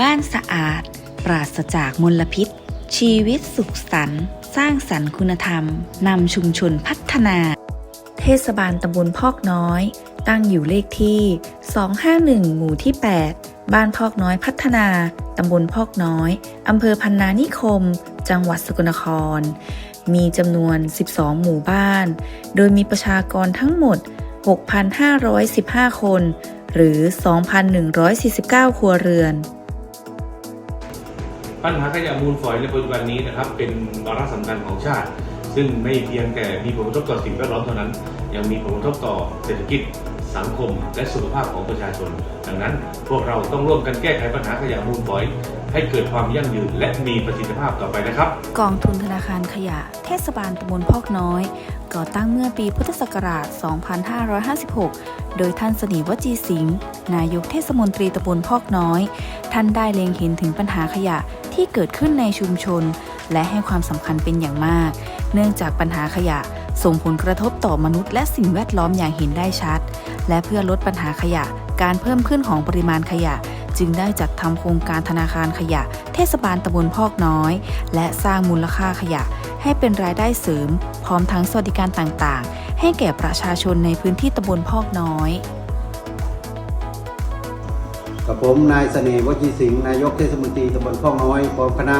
บ้านสะอาด ปราศจากมลพิษ ชีวิตสุขสันต์สร้างสรรค์คุณธรรม นำชุมชนพัฒนา เทศบาลตำบลพอกน้อย ตั้งอยู่เลขที่ 251 หมู่ที่ 8 บ้านพอกน้อยพัฒนา ตำบลพอกน้อย อำเภอพันนานิคม จังหวัดสกลนคร มีจำนวน 12 หมู่บ้าน โดยมีประชากรทั้งหมด 6,515 คนหรือ 2,149 ครัวเรือน ปัญหาขยะมูลฝอยในปัจจุบันนี้นะครับเป็นวาระสำคัญของชาติ ซึ่งไม่เพียงแต่มีผลกระทบต่อสิ่งแวดล้อมเท่านั้น ยังมีผลกระทบต่อเศรษฐกิจ สังคม และสุขภาพของประชาชน ดังนั้นพวกเราต้องร่วมกันแก้ไขปัญหาขยะมูลฝอย ให้เกิดความยั่งยืนและมีประสิทธิภาพต่อไปนะครับ กองทุนธนาคารขยะ เทศบาลตำบลพอกน้อย ก่อตั้งเมื่อปีพุทธศักราช 2556 โดยท่านสนีวจีสิงห์นายกเทศมนตรีตำบลพอกน้อย ท่านได้เล็งเห็นถึงปัญหาขยะที่เกิดขึ้นในชุมชน และให้ความสำคัญเป็นอย่างมาก เนื่องจากปัญหาขยะ ส่งผลกระทบต่อมนุษย์และสิ่งแวดล้อมอย่างเห็นได้ชัด และเพื่อลดปัญหาขยะ การเพิ่มขึ้นของปริมาณขยะ จึงได้จัดทำโครงการธนาคารขยะ เทศบาลตำบลพอกน้อย และสร้างมูลค่าขยะ ให้เป็นรายได้เสริม พร้อมทั้งสวัสดิการต่างๆ ให้แก่ประชาชนในพื้นที่ตำบลพอกน้อยกับผมนายเสน่ห์วจีสิงห์นายกเทศมนตรีตำบลพอกน้อยพร้อมคณะ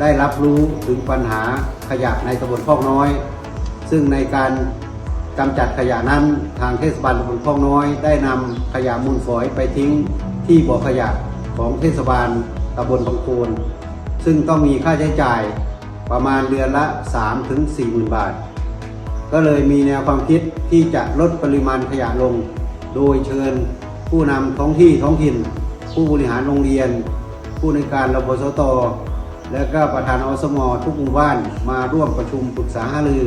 ได้รับรู้ถึงปัญหาขยะในตำบลพอกน้อย ซึ่งในการกำจัดขยะนั้นทางเทศบาลตำบลพอกน้อย ได้นำขยะมูลฝอยไปทิ้งที่บ่อขยะของเทศบาลตำบลบางโคนซึ่งต้องมีค่าใช้จ่ายประมาณเดือนละ 3-4ถึง4หมื่นบาท ก็เลยมีแนวความคิดที่จะลดปริมาณขยะลง โดยเชิญผู้นำท้องที่ท้องถิ่น ผู้บริหารโรงเรียน ผู้ในการรพสตและก็ประธานอสมทุกหมู่บ้านมาร่วมประชุมปรึกษาหารือ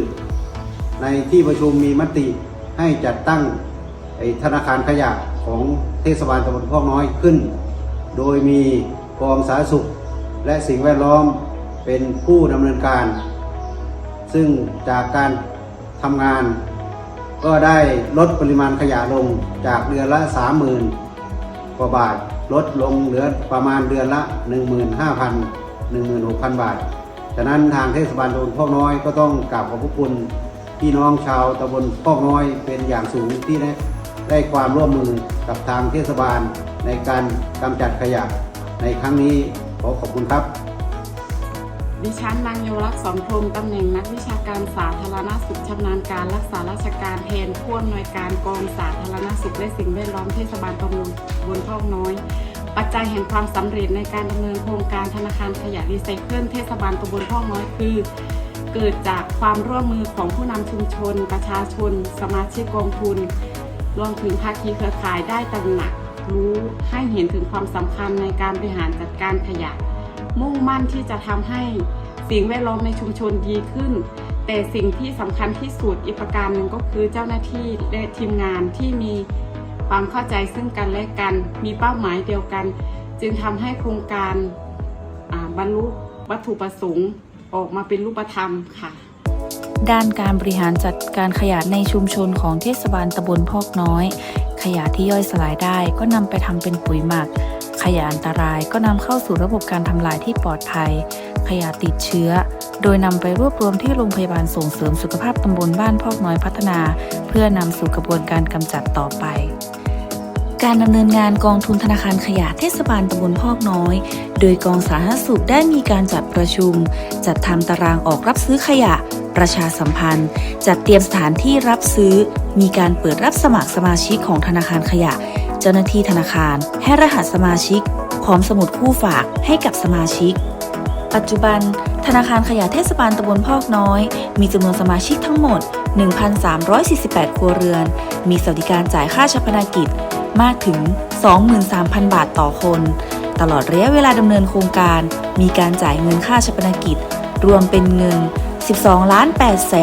ในที่ประชุมมีมติให้จัดตั้งธนาคารขยะของเทศบาลตำบลพอกน้อยขึ้น โดยมีกองสาธารณสุข และสิ่งแวดล้อมเป็นผู้ดำเนินการ ซึ่งจากการทำงาน ก็ได้ลดปริมาณขยะลงจากเดือนละ 30,000 กว่าบาท ลดลงเหลือประมาณเดือนละ 15,000 16,000 บาท ฉะนั้นทางเทศบาลตำบลพอกน้อยก็ต้องกราบขอบพระคุณ พี่น้องชาวตำบลพอกน้อยเป็นอย่างสูงที่ได้ได้ความร่วมมือกับทางเทศบาลในการกำจัดขยะในครั้งนี้ขอขอบคุณครับ ดิฉันนางโยรักษ์สอนพรมตำแหน่งนักวิชาการสาธารณสุขชำนาญการรักษาราชการแทนผู้อำนวยการกองสาธารณสุขและสิ่งแวดล้อมเทศบาลตำบลบนพอกน้อยปัจจัยแห่งความสำเร็จในการดำเนินโครงการธนาคารขยะรีไซเคิลเทศบาลตำบลพอกน้อยคือ เกิดจากความร่วมมือของผู้นำชุมชน ประชาชน สมาชิกกองทุน รวมถึงภาคีเครือข่ายได้ตระหนักรู้ให้เห็นถึงความสำคัญในการบริหารจัดการขยะ มุ่งมั่นที่จะทำให้สิ่งแวดล้อมในชุมชนดีขึ้น แต่สิ่งที่สำคัญที่สุดอีกประการหนึ่งก็คือเจ้าหน้าที่และทีมงานที่มีความเข้าใจซึ่งกันและกัน มีเป้าหมายเดียวกัน จึงทำให้โครงการบรรลุวัตถุประสงค์ ออกมาเป็นรูปธรรมค่ะ ด้านการบริหารจัดการขยะในชุมชนของเทศบาลตำบลพอกน้อย ขยะที่ย่อยสลายได้ก็นำไปทำเป็นปุ๋ยหมัก ขยะอันตรายก็นำเข้าสู่ระบบการทำลายที่ปลอดภัย ขยะติดเชื้อ โดยนำไปรวบรวมที่โรงพยาบาลส่งเสริมสุขภาพตำบลบ้านพอกน้อยพัฒนา เพื่อนำสู่กระบวนการกำจัดต่อไปการดำเนินงานกองทุนธนาคารขยะเทศบาลตำบลพอกน้อย โดยกองสาธารณสุขได้มีการจัดประชุม จัดทำตารางออกรับซื้อขยะ ประชาสัมพันธ์ จัดเตรียมสถานที่รับซื้อ มีการเปิดรับสมัครสมาชิกของธนาคารขยะ เจ้าหน้าที่ธนาคาร ให้รหัสสมาชิก พร้อมสมุดคู่ฝากให้กับสมาชิก ปัจจุบัน ธนาคารขยะเทศบาลตำบลพอกน้อย มีจำนวนสมาชิกทั้งหมด 1,348 ครัวเรือน มีสวัสดิการจ่ายค่าชปนกิจมากถึง 23,000 บาทต่อคน ตลอดระยะเวลาดำเนินโครงการ มีการจ่ายเงินค่าชปนกิจ รวมเป็นเงิน 12 8 1 3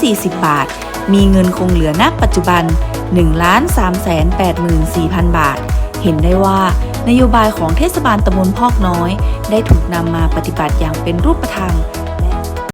4 0 บาท มีเงินคงเหลือณปัจจุบัน1 3 8 4 0 0 0 บาท เห็นได้ว่านโยบายของเทศบาลตำบลพอกน้อย ได้ถูกนำมาปฏิบัติอย่างเป็นรูปธรรม